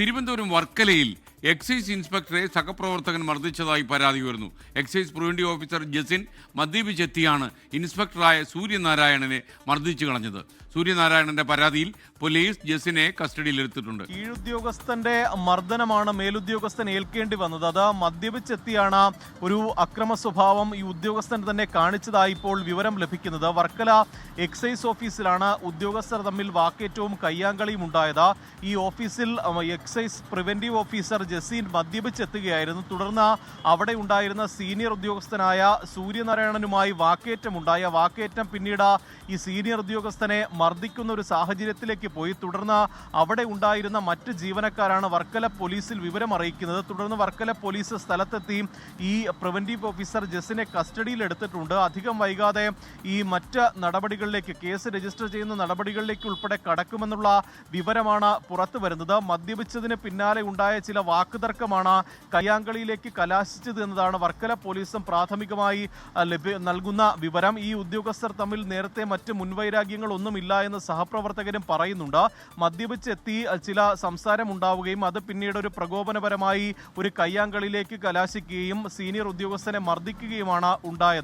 തിരുവനന്തപുരം വർക്കലയിൽ എക്സൈസ് ഇൻസ്പെക്ടറെ സഹപ്രവർത്തകൻ മർദ്ദിച്ചതായി പരാതി ഉയർന്നു. എക്സൈസ് പ്രിവന്റീവ് ഓഫീസർ ജസിൻ മദ്യപിച്ചെത്തിയാണ് ഇൻസ്പെക്ടറായ സൂര്യനാരായണനെ മർദ്ദിച്ചു കളഞ്ഞത്. സൂര്യനാരായണന്റെ പരാതിയിൽ പോലീസ് ജസിനെ കസ്റ്റഡിയിലെടുത്തിട്ടുണ്ട്. കീഴുദ്യോഗസ്ഥന്റെ മർദ്ദനമാണ് മേലുദ്യോഗസ്ഥൻ ഏൽക്കേണ്ടി വന്നത്. അത് മദ്യപിച്ചെത്തിയാണ് ഒരു അക്രമ സ്വഭാവം ഈ ഉദ്യോഗസ്ഥൻ തന്നെ കാണിച്ചതായി ഇപ്പോൾ വിവരം ലഭിക്കുന്നത്. വർക്കല എക്സൈസ് ഓഫീസിലാണ് ഉദ്യോഗസ്ഥർ തമ്മിൽ വാക്കേറ്റവും കയ്യാങ്കളിയും ഉണ്ടായത്. ഈ ഓഫീസിൽ എക്സൈസ് പ്രിവെന്റീവ് ഓഫീസർ ജസീൻ മദ്യപിച്ചെത്തുകയായിരുന്നു. തുടർന്ന് അവിടെ ഉണ്ടായിരുന്ന സീനിയർ ഉദ്യോഗസ്ഥനായ സൂര്യനാരായണനുമായി വാക്കേറ്റമുണ്ടായ. വാക്കേറ്റം പിന്നീട് ഈ സീനിയർ ഉദ്യോഗസ്ഥനെ മർദ്ദിക്കുന്ന ഒരു സാഹചര്യത്തിലേക്ക് പോയി. തുടർന്ന് അവിടെ ഉണ്ടായിരുന്ന മറ്റ് ജീവനക്കാരാണ് വർക്കല പോലീസിൽ വിവരം അറിയിക്കുന്നത്. തുടർന്ന് വർക്കല പോലീസ് സ്ഥലത്തെത്തി ഈ പ്രിവന്റീവ് ഓഫീസർ ജസിനെ കസ്റ്റഡിയിൽ എടുത്തിട്ടുണ്ട്. അധികം വൈകാതെ ഈ മറ്റ് നടപടികളിലേക്ക് കേസ് രജിസ്റ്റർ ചെയ്യുന്ന നടപടികളിലേക്ക് ഉൾപ്പെടെ കടക്കുമെന്നുള്ള വിവരമാണ് പുറത്തു വരുന്നത് മദ്യപിച്ചതിന് പിന്നാലെ ഉണ്ടായ ചില വാക്കുതർക്കമാണ് കയ്യാങ്കളിയിലേക്ക് കലാശിച്ചത് എന്നതാണ്. വർക്കല പോലീസും പ്രാഥമികമായി നൽകുന്ന വിവരം. ഈ ഉദ്യോഗസ്ഥർ തമ്മിൽ നേരത്തെ മറ്റ് മുൻവൈരാഗ്യങ്ങൾ ഒന്നുമില്ല എന്ന് സഹപ്രവർത്തകരും പറയുന്നുണ്ട്. മദ്യപിച്ചെത്തി ചില സംസാരം ഉണ്ടാവുകയും അത് പിന്നീട് ഒരു പ്രകോപനപരമായി ഒരു കയ്യാങ്കളിയിലേക്ക് കലാശിക്കുകയും സീനിയർ ഉദ്യോഗസ്ഥനെ മർദ്ദിക്കുകയുമാണ് ഉണ്ടായത്.